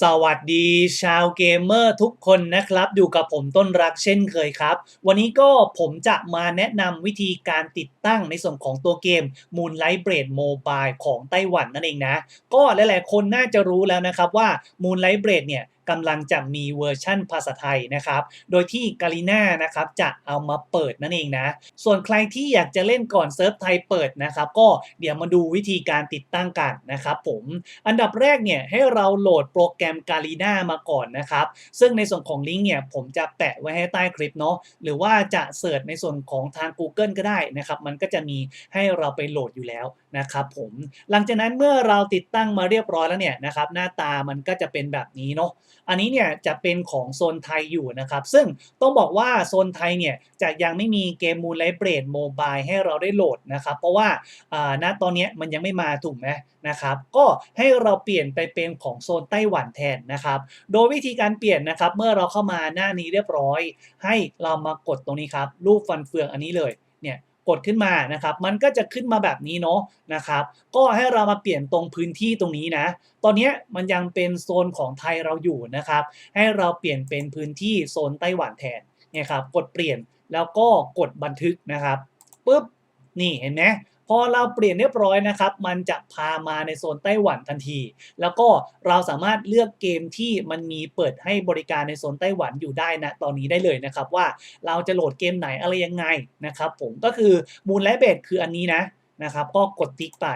สวัสดีชาวเกมเมอร์ทุกคนนะครับ อยู่กับผมต้นรักเช่นเคยครับ วันนี้ก็ผมจะมาแนะนำวิธีการติดตั้งในส่วนของตัวเกม Moonlight Blade Mobile ของไต้หวันนั่นเองนะ ก็หลายๆคนน่าจะรู้แล้วนะครับว่า Moonlight Blade เนี่ยกำลังจะมีเวอร์ชั่นภาษาไทยนะครับ โดยที่กาลิน่านะครับจะเอามาเปิดนั่นเองนะ ส่วนใครที่อยากจะเล่นก่อนเซิร์ฟไทยเปิดนะครับ ก็เดี๋ยวมาดูวิธีการติดตั้งกันนะครับผม อันดับแรกเนี่ยให้เราโหลดโปรแกรม g a l i n a มาก่อนนะครับ ซึ่งในส่วนของลิงก์เนี่ยผมจะแปะไว้ให้ใต้คลิปเนาะ หรือว่าจะเสิร์ชในส่วนของทาง Google ก็ได้นะครับ มันก็จะมีให้เราไปโหลดอยู่แล้วนะครับผม หลังจากนั้นเมื่อเราติดตั้งมาเรียบร้อยแล้วเนี่ยนะครับ หน้าตามันก็จะเป็นแบบนี้เนาะอันนี้เนี่ยจะเป็นของโซนไทยอยู่นะครับ ซึ่งต้องบอกว่าโซนไทยเนี่ยจะยังไม่มีเกม Moonlight Blade Mobile ให้เราได้โหลดนะครับ เพราะว่าอ่าณตอนนี้มันยังไม่มาถูกไหมนะครับ ก็ให้เราเปลี่ยนไปเป็นของโซนไต้หวันแทนนะครับ โดยวิธีการเปลี่ยนนะครับ เมื่อเราเข้ามาหน้านี้เรียบร้อย ให้เรามากดตรงนี้ครับรูปฟันเฟืองอันนี้เลยเนี่ย กดขึ้นมานะครับ มันก็จะขึ้นมาแบบนี้เนาะนะครับ ก็ให้เรามาเปลี่ยนตรงพื้นที่ตรงนี้นะ ตอนนี้มันยังเป็นโซนของไทยเราอยู่นะครับ ให้เราเปลี่ยนเป็นพื้นที่โซนไต้หวันแทนเนี่ยครับ กดเปลี่ยนแล้วก็กดบันทึกนะครับปุ๊บนี่เห็นไหม พอเราเปลี่ยนเรียบร้อยนะครับ มันจะพามาในโซนไต้หวันทันที แล้วก็เราสามารถเลือกเกมที่มันมีเปิดให้บริการในโซนไต้หวันอยู่ได้นะตอนนี้ได้เลยนะครับว่าเราจะโหลดเกมไหนอะไรยังไงนะครับผมก็คือมูลแลเบดคืออันนี้นะนะครับก็กดติ๊กไป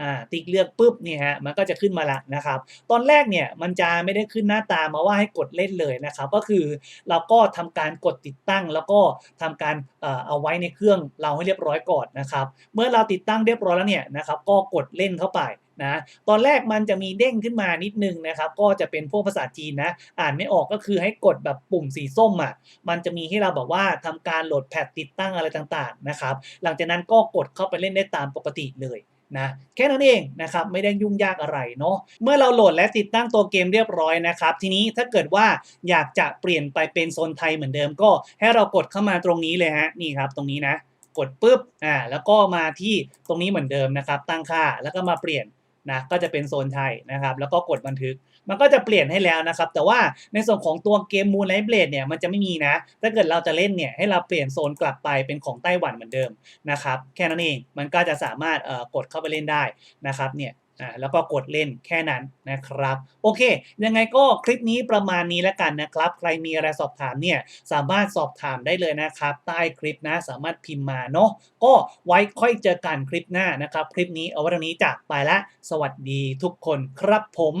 อ่าติ๊กเลือกปุ๊บเนี่ยฮะมันก็จะขึ้นมาละนะครับ ตอนแรกเนี่ยมันจะไม่ได้ขึ้นหน้าตามาว่าให้กดเล่นเลยนะครับ ก็คือเราก็ทำการกดติดตั้ง แล้วก็ทำการเอ่อเอาไว้ในเครื่องเราให้เรียบร้อยก่อนนะครับ เมื่อเราติดตั้งเรียบร้อยแล้วเนี่ยนะครับก็กดเล่นเข้าไปนะตอนแรกมันจะมีเด้งขึ้นมานิดนึงนะครับ ก็จะเป็นพวกภาษาจีนนะ อ่านไม่ออกก็คือให้กดแบบปุ่มสีส้มอะ มันจะมีให้เราแบบว่าทำการโหลดแพทติดตั้งอะไรต่างๆนะครับ หลังจากนั้นก็กดเข้าไปเล่นได้ตามปกติเลย นะแค่นั้นเองนะครับไม่ได้ยุ่งยากอะไรเนาะเมื่อเราโหลดและติดตั้งตัวเกมเรียบร้อยนะครับ ทีนี้ถ้าเกิดว่าอยากจะเปลี่ยนไปเป็นโซนไทยเหมือนเดิมก็ ให้เรากดเข้ามาตรงนี้เลยฮะนี่ครับตรงนี้นะ กดปุ๊บอ่าแล้วก็มาที่ตรงนี้เหมือนเดิมนะครับ ตั้งค่าแล้วก็มาเปลี่ยน นะก็จะเป็นโซนไทยนะครับแล้วก็กดบันทึกมันก็จะเปลี่ยนให้แล้วนะครับ แต่ว่าในส่วนของตัวเกมมูนไลท์เบลดเนี่ยมันจะไม่มีนะ ถ้าเกิดเราจะเล่นเนี่ยให้เราเปลี่ยนโซนกลับไปเป็นของไต้หวันเหมือนเดิมนะครับแค่นั้นเองมันก็จะสามารถเอ่อกดเข้าไปเล่นได้นะครับเนี่ย อ่าแล้วก็กดเล่นแค่นั้นนะครับ โอเค ยังไงก็คลิปนี้ประมาณนี้แล้วกันนะครับ ใครมีอะไรสอบถามเนี่ยสามารถสอบถามได้เลยนะครับ ใต้คลิปนะสามารถพิมพ์มาเนาะก็ไว้ค่อยเจอกันคลิปหน้านะครับ คลิปนี้เอาไว้ตรงนี้จากไปละ สวัสดีทุกคนครับผม